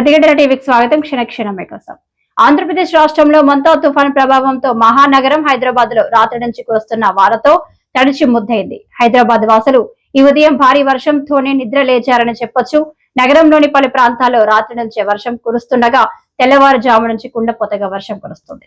ప్రతిఘటన టీవీకి స్వాగతం. క్షణక్షణమే కోసం ఆంధ్రప్రదేశ్ రాష్ట్రంలో మంతా తుఫాను ప్రభావంతో మహానగరం హైదరాబాద్లో రాత్రి నుంచి కురుస్తున్న వానతో తడిచి ముద్దయింది హైదరాబాద్ వాసులు ఈ ఉదయం భారీ వర్షంతోనే నిద్ర లేచారని చెప్పొచ్చు. నగరంలోని పలు ప్రాంతాల్లో రాత్రి నుంచే వర్షం కురుస్తుండగా తెల్లవారుజాము నుంచి కుండపోతగా వర్షం కురుస్తుంది.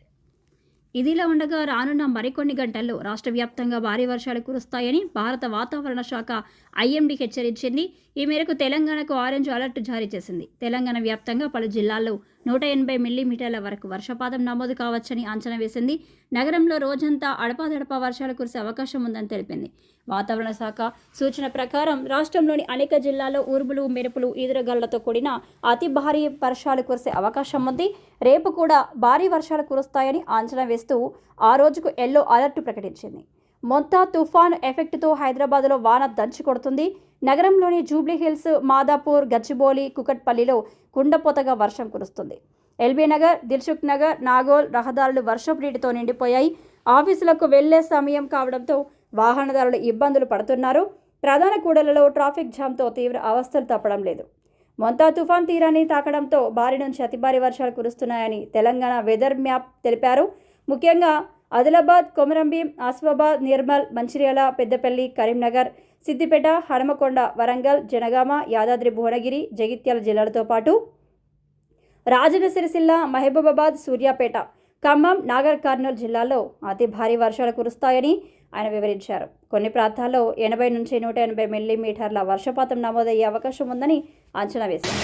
ఇదిలా ఉండగా రానున్న మరికొన్ని గంటల్లో రాష్ట్ర వ్యాప్తంగా భారీ వర్షాలు కురుస్తాయని భారత వాతావరణ శాఖ ఐఎండీ హెచ్చరించింది. ఈ మేరకు తెలంగాణకు ఆరెంజ్ అలర్ట్ జారీ చేసింది. తెలంగాణ వ్యాప్తంగా పలు జిల్లాల్లో నూట ఎనభై మిల్లీమీటర్ల వరకు వర్షపాతం నమోదు కావచ్చని అంచనా వేసింది. నగరంలో రోజంతా అడపాదడపా వర్షాలు కురిసే అవకాశం ఉందని తెలిపింది. వాతావరణ శాఖ సూచన ప్రకారం రాష్ట్రంలోని అనేక జిల్లాల్లో ఉరుములు మెరుపులు ఈదురుగాలులతో కూడిన అతి భారీ వర్షాలు కురిసే అవకాశం ఉంది. రేపు కూడా భారీ వర్షాలు కురుస్తాయని అంచనా వేస్తూ ఆ రోజుకు ఎల్లో అలర్ట్ ప్రకటించింది. మొంతా తుఫాన్ ఎఫెక్ట్తో హైదరాబాద్లో వాన దంచి కొడుతుంది. నగరంలోని జూబ్లీ హిల్స్ మాదాపూర్ గచ్చిబౌలి కుకట్పల్లిలో కుండపోతగా వర్షం కురుస్తుంది. ఎల్బీ నగర్ దిల్సుఖ్ నగర్ నాగోల్ రహదారులు వర్షపు నీటితో నిండిపోయాయి. ఆఫీసులకు వెళ్ళే సమయం కావడంతో వాహనదారులు ఇబ్బందులు పడుతున్నారు. ప్రధాన కూడలలో ట్రాఫిక్ జామ్తో తీవ్ర అవస్థలు తప్పడం లేదు. మొంతా తుఫాన్ తీరాన్ని తాకడంతో భారీ నుంచి అతి భారీ వర్షాలు కురుస్తున్నాయని తెలంగాణ వెదర్ మ్యాప్ తెలిపారు. ముఖ్యంగా ఆదిలాబాద్ కొమరంభీం ఆసిఫాబాద్ నిర్మల్ మంచిర్యాల పెద్దపల్లి కరీంనగర్ సిద్దిపేట హనుమకొండ వరంగల్ జనగామ యాదాద్రి భువనగిరి జగిత్యాల జిల్లాలతో పాటు రాజన్న సిరిసిల్ల మహబూబాబాద్ సూర్యాపేట ఖమ్మం నాగర్ కర్నూలు జిల్లాల్లో అతి భారీ వర్షాలు కురుస్తాయని ఆయన వివరించారు. కొన్ని ప్రాంతాల్లో ఎనభై నుంచి నూట ఎనభై మిల్లీమీటర్ల వర్షపాతం నమోదయ్యే అవకాశం ఉందని అంచనా వేశారు.